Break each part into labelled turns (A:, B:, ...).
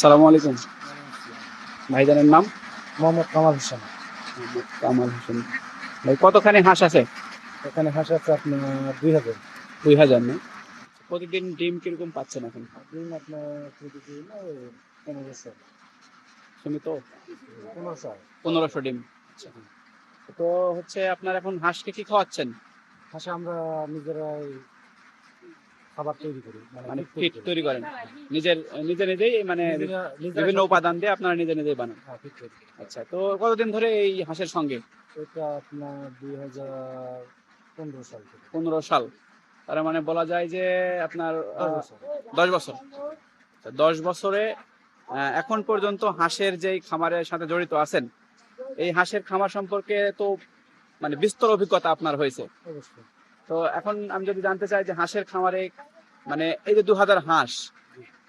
A: সালামু আলাইকুম। ভাইজানের নাম?
B: মোহাম্মদ কামাল হোসেন।
A: মোহাম্মদ কামাল হোসেন। ভাই কতখানি হাঁস আছে?
B: এখানে হাঁস আছে আপনার দুই হাজার।
A: দুই হাজার না? প্রতিদিন ডিম কীরকম পাচ্ছেন এখন?
B: ডিম আপনার প্রতিদিন পনেরোশো
A: সীমিত
B: পনেরোশো
A: পনেরোশো ডিম। তো হচ্ছে আপনার এখন হাঁসকে কি খাওয়াচ্ছেন?
B: হাঁসে আমরা নিজেরাই খাবার তৈরি করি
A: মানে ফিট তৈরি করেন। নিজের নিজে নিজেই মানে বিভিন্ন উপাদান দিয়ে আপনারা নিজে নিজেই বানান।
B: হ্যাঁ।
A: আচ্ছা তো কতদিন ধরে এই হাঁসের সঙ্গে?
B: এটা আপনার দুই হাজার পনেরো সাল
A: পনেরো সাল। তার মানে বলা যায় যে আপনার
B: দশ বছর।
A: দশ বছর। দশ বছরে এখন পর্যন্ত হাঁসের যেই খামারের সাথে জড়িত আছেন এই হাঁসের খামার সম্পর্কে তো মানে বিস্তর অভিজ্ঞতা আপনার হয়েছে।
B: অবশ্যই।
A: তো এখন আমি যদি জানতে চাই যে হাঁসের খামারে মানে এই যে দু হাজার হাঁস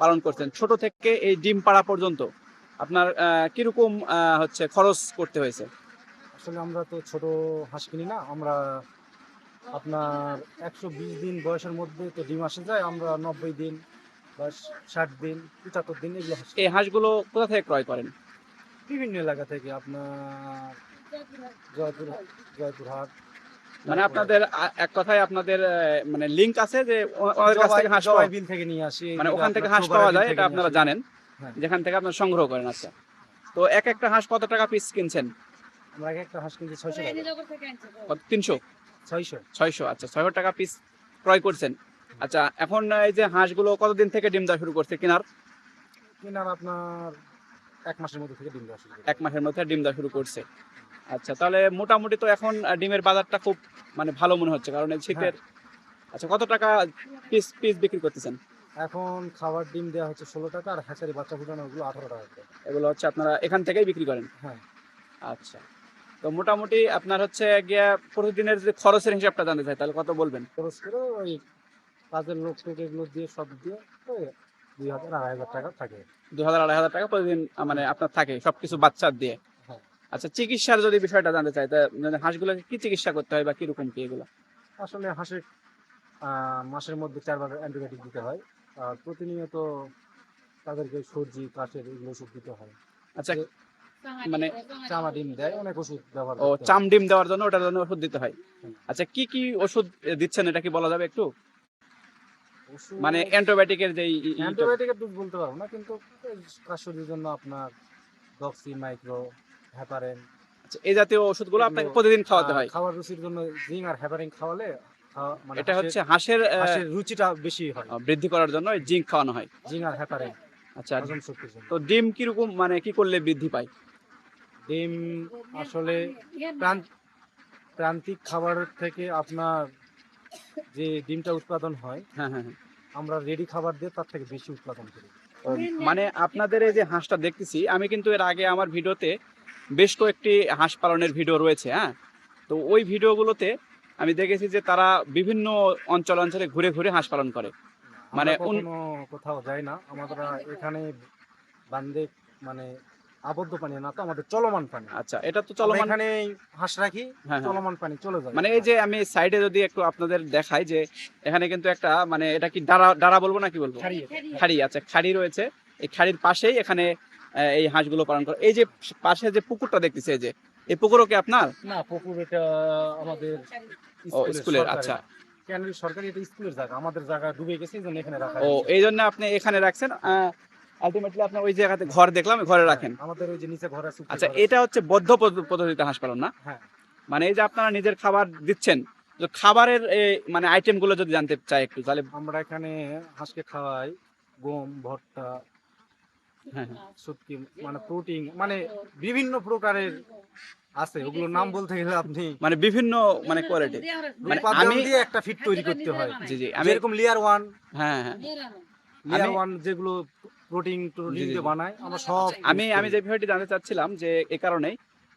A: পালন করছেন ছোট থেকে এই ডিম পাড়া পর্যন্ত আপনার কীরকম হচ্ছে খরচ করতে হয়েছে?
B: আসলে আমরা তো ছোট হাঁস কিনি না আমরা আপনার একশো বিশ দিন বয়সের মধ্যে তো ডিম আসে যায় আমরা নব্বই দিন বা ষাট দিন পঁচাত্তর দিন এগুলো
A: এই হাঁসগুলো কোথা থেকে ক্রয় করেন?
B: বিভিন্ন এলাকা থেকে আপনার জয়পুর জয়পুরহাট
A: মানে আপনাদের এক কথায় আপনাদের মানে লিংক আছে যে ও- ওনাদের কাছ থেকে হাঁস পাওয়া
B: বিল থেকে নিয়ে আসি
A: মানে ওখান থেকে হাঁস পাওয়া যায় এটা আপনারা জানেন।
B: হ্যাঁ।
A: যেখান থেকে আপনারা সংগ্রহ করেন আচ্ছা। তো এক একটা হাঁস কত টাকা পিস কিনছেন?
B: আমরা এক একটা হাঁস কিনছি ছয়শো টাকা।
A: কত তিনশো?
B: ছয়শো।
A: ছয়শো আচ্ছা ছয়শো টাকা পিস ক্রয় করছেন। আচ্ছা এখন এই যে হাঁসগুলো কতদিন থেকে ডিম দেওয়া শুরু করছে কেনার?
B: কিনার আপনার এক মাসের মধ্যে থেকে ডিম দেওয়া শুরু
A: এক মাসের মধ্যে ডিম দেওয়া শুরু করছে। আচ্ছা তাহলে মোটামুটি তো এখন ডিমের বাজারটা খুব মানে ভালো মনে হচ্ছে কারণ এই শীতের আচ্ছা কত টাকা পিস পিস বিক্রি করতেছেন?
B: এখন খাবার ডিম দেওয়া হচ্ছে ষোলো টাকা আর হ্যাচারি বাচ্চা ফুটানো ওগুলো আঠারো টাকা
A: এগুলো হচ্ছে আপনারা এখান থেকেই বিক্রি করেন?
B: হ্যাঁ।
A: আচ্ছা তো মোটামুটি আপনার হচ্ছে গিয়ে প্রতিদিনের যে খরচের হিসাবটা জানতে চাই তাহলে কত বলবেন?
B: খরচ করে ওই কাজের লোক থেকে এগুলো দিয়ে সব দিয়ে দুই হাজার আড়াই হাজার টাকা থাকে।
A: দু হাজার আড়াই হাজার টাকা প্রতিদিন মানে আপনার থাকে সবকিছু বাচ্চার দিয়ে।
B: হ্যাঁ।
A: আচ্ছা চিকিৎসার যদি বিষয়টা জানতে চাই তা মানে হাঁসগুলোকে কি চিকিৎসা করতে হয় বা কীরকম কি এগুলো?
B: আসলে হাঁসের মাসের মধ্যে চারবার অ্যান্টিবায়োটিক দিতে হয়। আর প্রতিনিয়ত তাদেরকে সর্দি কাশের এগুলো ওষুধ দিতে হয়।
A: আচ্ছা মানে
B: চামা ডিম দেয় অনেক ওষুধ ব্যবহার
A: ও। চাম ডিম দেওয়ার জন্য ওটার জন্য ওষুধ দিতে হয়। আচ্ছা কি কি ওষুধ দিচ্ছেন এটা কি বলা যাবে একটু? মানে অ্যান্টিবায়োটিকের যে
B: অ্যান্টিবায়োটিকের বলতে পারব না কিন্তু কাশির জন্য আপনার ডক্সি মাইক্রো হ্যাপারেন
A: আচ্ছা, এই জাতীয় ওষুধগুলো আপনাকে প্রতিদিন খাওয়াতে হয়?
B: খাবার রুচির জন্য জিং আর হ্যাপারিং খাওয়ালে মানে
A: এটা হচ্ছে হাঁসের
B: রুচিটা বেশি হয়।
A: বৃদ্ধি করার জন্য জিঙ্ক খাওয়ানো হয়।
B: আর হ্যাপারিং
A: আচ্ছা তো ডিম কীরকম মানে কি করলে বৃদ্ধি পায়?
B: ডিম আসলে প্রান্তিক খাবারের থেকে আপনার যে ডিমটা উৎপাদন হয়
A: হ্যাঁ হ্যাঁ হ্যাঁ।
B: আমরা রেডি খাবার দিয়ে তার থেকে বেশি উৎপাদন করি।
A: মানে আপনাদের এই যে হাঁসটা দেখতেছি আমি কিন্তু এর আগে আমার ভিডিওতে বেশ কয়েকটি হাঁস পালনের ভিডিও রয়েছে হ্যাঁ? তো ওই ভিডিওগুলোতে আমি দেখেছি যে তারা বিভিন্ন অঞ্চল অঞ্চলে ঘুরে ঘুরে হাঁস পালন করে। মানে
B: কোথাও যাই না। আমাদের এখানে বান্ধে মানে আবদ্ধ পানি না তো আমাদের চলমান পানি।
A: আচ্ছা এটা তো চলমান
B: এখানে হাঁস রাখি
A: হ্যাঁ হ্যাঁ।
B: চলমান পানি চলে যায়।
A: মানে এই যে আমি সাইডে যদি একটু আপনাদের দেখাই যে এখানে কিন্তু একটা মানে এটা কি ডারা ডারা বলব না কি বলব? খাড়ি আচ্ছা খাড়ি রয়েছে। এই খাড়ির পাশেই এখানে এই হাঁসগুলো পালন করে। এই যে পাশে যে পুকুরটা দেখতেছে এই যে এই পুকুরও কি আপনার?
B: না পুকুর এটা আমাদের
A: স্কুলের আচ্ছা।
B: কেন সরকারি এটা স্কুলের জায়গা আমাদের জায়গা ডুবে গেছে এই জন্য এখানে রাখা
A: ও। এই জন্য আপনি এখানে রাখছেন আলটিমেটলি আপনি ওই জায়গাতে ঘর দেখলাম ঘরে রাখেন।
B: আমাদের ওই যে নিচে ঘর আছে
A: আচ্ছা এটা হচ্ছে বদ্ধ পদ্ধতিতে হাঁস পালন না?
B: হ্যাঁ।
A: মানে এই যে আপনারা নিজের খাবার দিচ্ছেন খাবারের এই মানে আইটেমগুলো যদি জানতে চাই একটু তাহলে
B: আমরা এখানে হাঁসকে খাওয়াই গম ভুট্টা
A: হ্যাঁ হ্যাঁ
B: শুটকি মানে প্রোটিন মানে বিভিন্ন প্রকারের আছে ওগুলোর নাম বলতে গেলে আপনি
A: মানে বিভিন্ন মানে কোয়ালিটি মানে আমি-
B: দিয়ে একটা ফিট তৈরি করতে হয়।
A: জি জি আমি
B: লেয়ার ওয়ান
A: হ্যাঁ হ্যাঁ।
B: লেয়ার
A: আমি-
B: ওয়ান যেগুলো প্রোটিন দিয়ে বানায় আমরা সব
A: আমি আমি যে বিষয়টি জানতে চাচ্ছিলাম যে এ কারণেই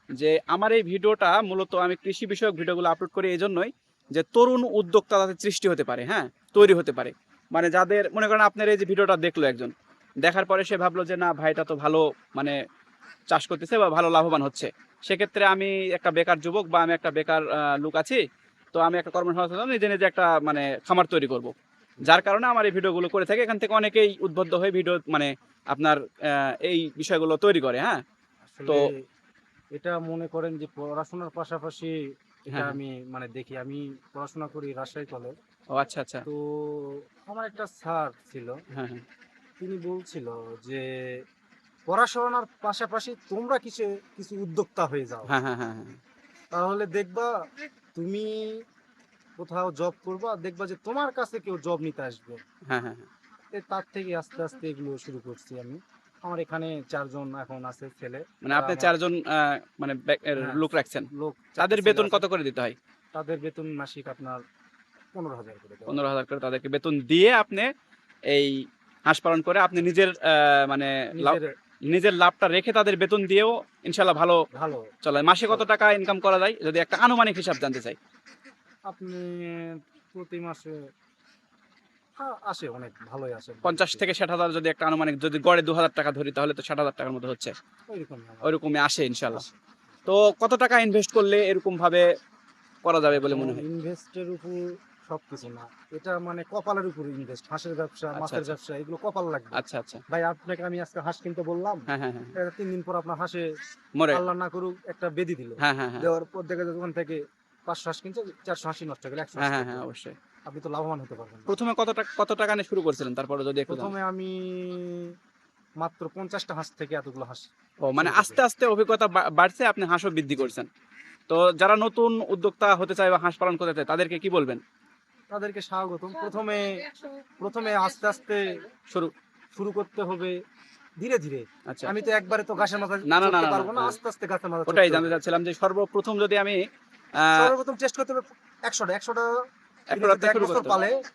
A: যে আমার এই ভিডিওটা মূলত আমি কৃষি বিষয়ক ভিডিওগুলো আপলোড করি এই জন্যই যে তরুণ উদ্যোক্তা যাতে সৃষ্টি হতে পারে হ্যাঁ তৈরি হতে পারে। মানে যাদের মনে করেন আপনার এই যে ভিডিওটা দেখল একজন দেখার পরে সে ভাবলো যে না ভাইটা তো ভালো মানে চাষ করতেছে বা ভালো লাভবান হচ্ছে। সেক্ষেত্রে আমি একটা বেকার যুবক বা আমি একটা বেকার লোক আছি তো আমি একটা কর্মসংস্থান নিজে নিজে একটা মানে খামার তৈরি করব। যার কারণে আমার এই ভিডিওগুলো করে থাকে। এখান থেকে অনেকেই উদ্বুদ্ধ হয়ে ভিডিও মানে আপনার এই বিষয়গুলো তৈরি করে হ্যাঁ? তো-
B: এটা মনে করেন যে পড়াশোনার পাশাপাশি এটা
A: হ্যাঁ।
B: আমি মানে দেখি। আমি পড়াশোনা করি রাজশাহী কলেজ।
A: ও আচ্ছা আচ্ছা।
B: তো আমার একটা স্যার ছিল।
A: হ্যাঁ হ্যাঁ।
B: তিনি বলছিল যে পড়াশোনার পাশাপাশি তোমরা কিছু কিছু উদ্যোক্তা হয়ে যাও।
A: হ্যাঁ হ্যাঁ হ্যাঁ হ্যাঁ।
B: তাহলে দেখবা তুমি কোথাও জব করবা দেখবা যে তোমার কাছে কেউ জব নিতে আসবে।
A: হ্যাঁ হ্যাঁ হ্যাঁ।
B: তার থেকে আস্তে আস্তে এগুলো শুরু করছি আমি। আমার এখানে চারজন এখন আছে ছেলে।
A: মানে আপনি চারজন মানে
B: হ্যাঁ।
A: লোক রাখছেন।
B: লোক
A: তাদের বেতন কত করে দিতে হয়?
B: তাদের বেতন মাসিক আপনার পনেরো হাজার করে।
A: পনেরো হাজার করে তাদেরকে বেতন দিয়ে আপনি এই হাঁস পালন করে আপনি নিজের মানে
B: নিজের
A: লাভটা রেখে তাদের বেতন দিয়েও ইনশাল্লাহ ভালো
B: ভালো।
A: চলে। মাসে কত টাকা ইনকাম করা যায়? যদি একটা আনুমানিক হিসাব জানতে চাই।
B: আপনি প্রতি মাসে আসে অনেক ভালোই আসে।
A: পঞ্চাশ থেকে ষাট হাজার যদি একটা আনুমানিক যদি গড়ে দু হাজার টাকা ধরি তাহলে তো ষাট হাজার টাকার মতো হচ্ছে। ওইরকমই আসে ইনশাল্লাহ তো কত টাকা ইনভেস্ট করলে এরকম ভাবে করা যাবে বলে মনে হয়?
B: ইনভেস্টের উপর সবকিছু না। এটা মানে কপালের উপর ইনভেস্ট হাঁসের ব্যবসা
A: আচ্ছা,
B: মাছের
A: আচ্ছা।
B: ব্যবসা এগুলো কপাল লাগবে।
A: আচ্ছা আচ্ছা।
B: ভাই আপনাকে আমি আজকে হাঁস কিনতে বললাম।
A: হ্যাঁ হ্যাঁ হ্যাঁ।
B: এটা তিন দিন পর আপনার হাঁসে
A: মরে।
B: আল্লাহ না করুক একটা বেদি দিল। দেওয়ার পর দেখা যায় ওখান থেকে পাঁচশো হাঁস কিনছে চারশো হাঁসি নষ্ট গেলে একশো
A: হ্যাঁ হ্যাঁ অবশ্যই।
B: আপনি তো লাভবান হতে পারবেন।
A: প্রথমে কত টাকা কত টাকা নিয়ে শুরু করছিলেন? তারপরে যদি
B: প্রথমে আমি মাত্র পঞ্চাশটা হাঁস থেকে এতগুলো হাঁস
A: ও মানে আস্তে আস্তে অভিজ্ঞতা বাড়ছে আপনি হাঁসও বৃদ্ধি করছেন। তো যারা নতুন উদ্যোক্তা হতে চায় বা হাঁস পালন করতে চায় তাদেরকে কি বলবেন?
B: তাদেরকে স্বাগতম। প্রথমে প্রথমে আস্তে আস্তে
A: শুরু
B: শুরু করতে হবে ধীরে ধীরে।
A: আচ্ছা।
B: আমি তো একবারে তো গাছের মাথা
A: না, না, না, না,
B: পারব না
A: না,
B: আস্তে আস্তে গাছের মাথা
A: ওটাই জানতে চাচ্ছিলাম যে সর্বপ্রথম যদি আমি
B: সর্বপ্রথম টেস্ট করতে হবে একশোটা একশোটা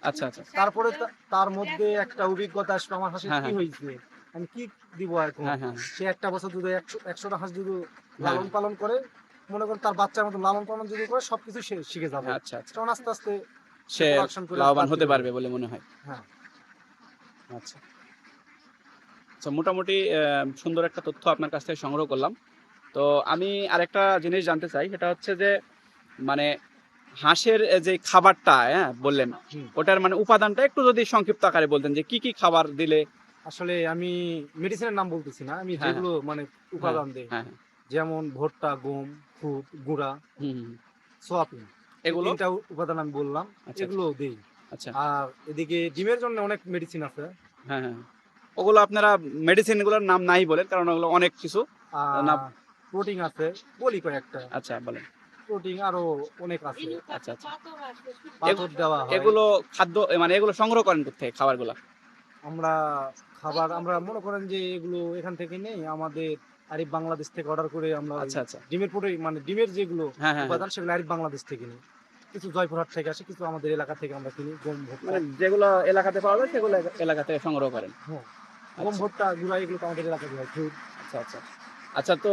A: আচ্ছা আচ্ছা।
B: তারপরে তার মধ্যে একটা অভিজ্ঞতা আসবে আমার হাসি
A: হ্যাঁ,
B: কি
A: হ্যাঁ।
B: হয়েছে? আমি কি দিব এখন?
A: হ্যাঁ
B: সে একটা বছর যদি একশো একশোটা হাঁস যদি লালন পালন করে মনে করেন তার বাচ্চার মতো লালন পালন যদি করে সবকিছু শিখে যাবে।
A: আচ্ছা আচ্ছা।
B: আস্তে আস্তে
A: সে লাভবান হতে
B: পারবে।
A: বলে মনে হয়।
B: হ্যাঁ।
A: আচ্ছা। আচ্ছা মোটামুটি সুন্দর একটা তথ্য আপনার কাছ থেকে সংগ্রহ করলাম। তো আমি আরেকটা জিনিস জানতে চাই সেটা হচ্ছে যে মানে হাঁসের যে খাবারটা হ্যাঁ বললেন ওটার মানে উপাদানটা একটু যদি সংক্ষিপ্ত আকারে বলতেন যে কি কি খাবার দিলে
B: আসলে আমি মেডিসিনের নাম বলতেছি না আমি
A: হ্যাঁ,
B: যেগুলো মানে উপাদান দিই।
A: হ্যাঁ হ্যাঁ।
B: যেমন ভুট্টা গম খুদ গুঁড়া। সোয়াবিন।
A: এগুলো?
B: তিনটা উপাদান আমি বললাম
A: আচ্ছা
B: এগুলো দিই।
A: আচ্ছা।
B: আর এদিকে ডিমের জন্য অনেক মেডিসিন আছে।
A: হ্যাঁ হ্যাঁ। ওগুলো আপনারা নাম নাই বলেন কারণ ওগুলো অনেক কিছু। না।
B: প্রোটিন আছে বলি কয়েকটা।
A: আচ্ছা বলেন।
B: প্রোটিন আরও অনেক আছে।
A: আচ্ছা আচ্ছা।
B: পাথর দেওয়া হয়।
A: এগুলো খাদ্য মানে এগুলো সংগ্রহ করেন কোথেকে খাবারগুলো?
B: আমরা খাবার আমরা মনে করেন যে এগুলো এখান থেকে নেই আমাদের আরিফ বাংলাদেশ থেকে অর্ডার করে আমরা
A: আচ্ছা আচ্ছা।
B: ডিমের প্রোটিন মানে ডিমের যেগুলো
A: হ্যাঁ হ্যাঁ হ্যাঁ।
B: উপাদান সেগুলো আরিফ বাংলাদেশ থেকে নিই। কিছু জয়পুরহাট থেকে আসে কিছু আমাদের এলাকা থেকে আমরা কিনি গম ভুট্টা
A: মানে যেগুলো এলাকাতে পাওয়া যায় সেগুলো এলাকা- থেকে সংগ্রহ করেন।
B: হ্যাঁ। গম ভুট্টা গুলা এগুলো তো আমাদের এলাকাতে হয় খুব
A: আচ্ছা আচ্ছা। আচ্ছা তো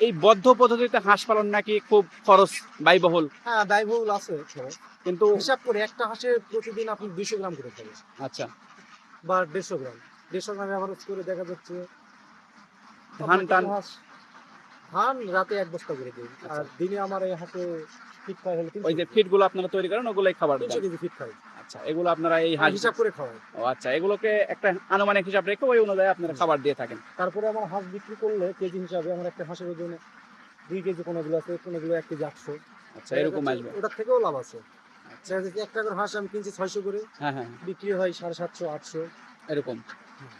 A: এই বদ্ধ পদ্ধতিতে হাঁস পালন নাকি খুব খরচ ব্যয়বহুল?
B: হ্যাঁ ব্যয়বহুল আছে
A: কিন্তু
B: হিসাব করে একটা হাঁসের প্রতিদিন আপনি দুইশো গ্রাম করে খাবেন।
A: আচ্ছা।
B: বা দেড়শো গ্রাম। দেড়শো গ্রাম অ্যাভারেজ করে দেখা যাচ্ছে
A: ধান টান।
B: হাঁস- ধান রাতে এক বস্তা করে দিই।
A: আচ্ছা।
B: আর দিনে আমার এই হাতে ফিট খাই হলে
A: ওই যে ফিডগুলো আপনারা তৈরি করেন ওগুলোই খাবার দেন?
B: কেজি ফিট খাই।
A: আচ্ছা এগুলো আপনারা এই হাঁস
B: হিসাব করে খাওয়াই।
A: ও আচ্ছা এগুলোকে একটা আনুমানিক হিসাব রেখে ওই অনুযায়ী আপনারা খাবার দিয়ে থাকেন।
B: তারপরে আমার হাঁস বিক্রি করলে কেজি হিসাবে আমার একটা হাঁসের ওজনে দুই কেজি কোনোগুলো আছে কোনোগুলো এক কেজি আটশো।
A: আচ্ছা এরকম আসবে।
B: ওটার থেকেও লাভ আছে। যাচ্ছে একটা করে হাঁস আমি কিনছি ছয়শো করে
A: হ্যাঁ হ্যাঁ।
B: বিক্রি হয় সাড়ে সাতশো আটশো।
A: এরকম।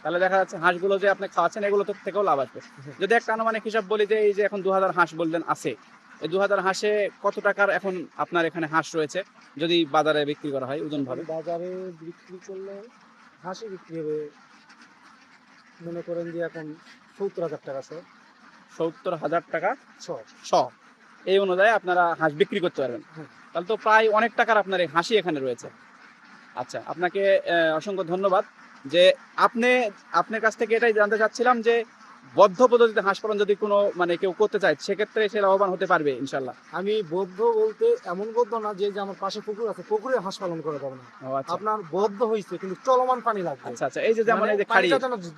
A: তাহলে দেখা যাচ্ছে হাঁসগুলো যে আপনি খাওয়াচ্ছেন এগুলো তো থেকেও লাভ আসবে যদি একটা আনুমানিক হিসাব বলি যে এই যে এখন দু হাজার হাঁস বললেন আছে এই দু হাজার হাঁসে কত টাকার এখন আপনার এখানে হাঁস রয়েছে যদি বাজারে বিক্রি করা হয় ওজন ভাবে
B: বাজারে বিক্রি করলে হাঁসই বিক্রি হবে। মনে করেন যে এখন সত্তর হাজার টাকা সব
A: সত্তর হাজার টাকা
B: ছ
A: শ। এই অনুযায়ী আপনারা হাঁস বিক্রি করতে পারবেন। তাহলে তো প্রায় অনেক টাকার আপনার এই হাঁসি এখানে রয়েছে। আচ্ছা আপনাকে অসংখ্য ধন্যবাদ। যে আপনি আপনার কাছ থেকে এটাই জানতে চাচ্ছিলাম যে বদ্ধ পদ্ধতিতে হাঁস পালন যদি কোনো মানে কেউ করতে চায় সেক্ষেত্রে সে লাভবান হতে পারবে ইনশাল্লাহ
B: আমি বদ্ধ বলতে এমন বদ্ধ না যে আমার পাশে পুকুর আছে পুকুরে হাঁস পালন করা যাবে না।
A: আচ্ছা।
B: আপনার বদ্ধ হয়েছে কিন্তু চলমান পানি লাগবে।
A: আচ্ছা আচ্ছা এই যে যেমন
B: মানে
A: এই যে খাড়ি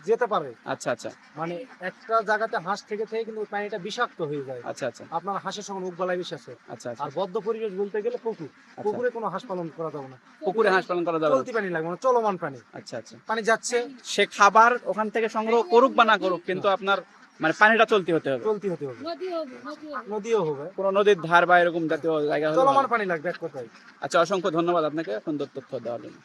B: যেতে পারে।
A: আচ্ছা আচ্ছা।
B: মানে একটা জায়গাতে হাঁস থেকে থেকে কিন্তু পানিটা বিষাক্ত হয়ে যায়।
A: আচ্ছা আচ্ছা।
B: আপনার হাঁসের সঙ্গে গলায় বেশি আছে
A: আচ্ছা আচ্ছা।
B: আর বদ্ধ পরিবেশ বলতে গেলে পুকুর।
A: আচ্ছা।
B: পুকুরে কোনো হাঁস পালন করা যাবে না।
A: পুকুরে হাঁস পালন করা যাবে।
B: চলতি পানি লাগবে না চলমান পানি।
A: আচ্ছা আচ্ছা।
B: পানি যাচ্ছে।
A: সে খাবার ওখান থেকে সংগ্রহ করুক বা না করুক কিন্তু আপনার মানে পানিটা চলতি হতে হবে।
B: চলতি হতে হবে।
C: নদী হবে নদী হবে।
B: নদীও হবে।
A: কোনো নদীর ধার বা এরকম জাতীয় জায়গা হলে
B: চলমান পানি লাগবে এক কথায়।
A: আচ্ছা অসংখ্য ধন্যবাদ আপনাকে। সুন্দর তথ্য দেওয়ার জন্য।